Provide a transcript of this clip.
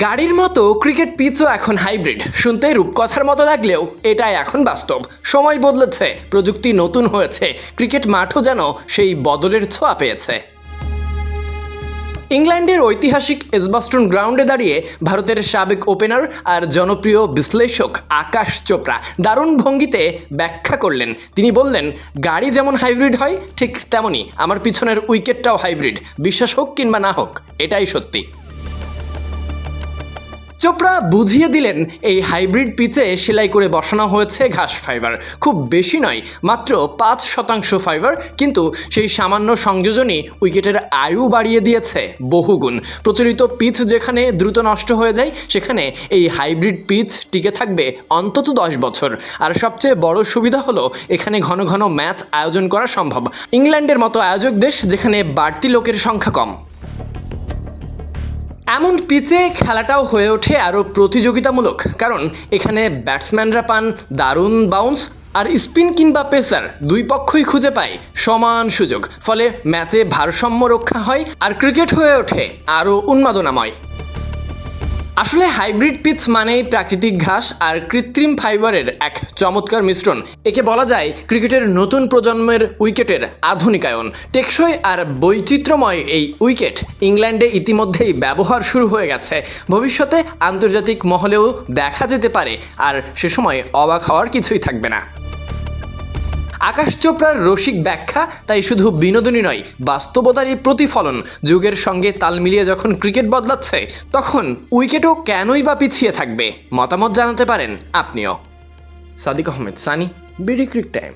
গাড়ির মতো ক্রিকেট পিচও এখন হাইব্রিড। শুনতে রূপকথার মতো লাগলেও এটাই এখন বাস্তব। সময় বদলেছে, প্রযুক্তি নতুন হয়েছে, ক্রিকেট মাঠও যেন সেই বদলের ছোঁয়া পেয়েছে। ইংল্যান্ডের ঐতিহাসিক এসবাস্টন গ্রাউন্ডে দাঁড়িয়ে ভারতের সাবেক ওপেনার আর জনপ্রিয় বিশ্লেষক আকাশ চোপড়া দারুণ ভঙ্গিতে ব্যাখ্যা করলেন। তিনি বললেন, গাড়ি যেমন হাইব্রিড হয়, ঠিক তেমনই আমার পিছনের উইকেটটাও হাইব্রিড। বিশ্বাস হোক কিংবা না হোক, এটাই সত্যি। চোপড়া বুঝিয়ে দিলেন, এই হাইব্রিড পিচে সেলাই করে বসানো হয়েছে ঘাস ফাইবার। খুব বেশি নয়, মাত্র পাঁচ শতাংশ ফাইবার, কিন্তু সেই সামান্য সংযোজনই উইকেটের আয়ু বাড়িয়ে দিয়েছে, বহুগুণ। প্রচলিত পিচ যেখানে দ্রুত নষ্ট হয়ে যায়, সেখানে এই হাইব্রিড পিচ টিকে থাকবে অন্তত দশ বছর। আর সবচেয়ে বড় সুবিধা হলো, এখানে ঘন ঘন ম্যাচ আয়োজন করা সম্ভব। ইংল্যান্ডের মতো আয়োজক দেশ যেখানে বাড়তি লোকের সংখ্যা কম। এমন পিচে খেলাটাও হয়ে ওঠে আরও প্রতিযোগিতামূলক, কারণ এখানে ব্যাটসম্যানরা পান দারুণ বাউন্স আর স্পিন কিংবা পেসার দুই পক্ষই খুঁজে পায় সমান সুযোগ, ফলে ম্যাচে ভারসাম্য রক্ষা হয় আর ক্রিকেট হয়ে ওঠে আরও উন্মাদনাময়। আসলে হাইব্রিড পিচ মানেই প্রাকৃতিক ঘাস আর কৃত্রিম ফাইবারের এক চমৎকার মিশ্রণ। একে বলা যায় ক্রিকেটের নতুন প্রজন্মের উইকেটের আধুনিকায়ন। টেকসই আর বৈচিত্র্যময় এই উইকেট ইংল্যান্ডে ইতিমধ্যেই ব্যবহার শুরু হয়ে গেছে। ভবিষ্যতে আন্তর্জাতিক মহলেও দেখা যেতে পারে, আর সে সময় অবাক হওয়ার কিছুই থাকবে না। আকাশ চোপড়ার রসিক ব্যাখ্যা তাই শুধু বিনোদনই নয় বাস্তবতারই প্রতিফলন। যুগের সঙ্গে তাল মিলিয়ে যখন ক্রিকেট বদলাচ্ছে, তখন উইকেটও কেনই বা পিছিয়ে থাকবে? মতামত জানাতে পারেন আপনিও। Sadiq Ahmed, Sunny, BD cric time.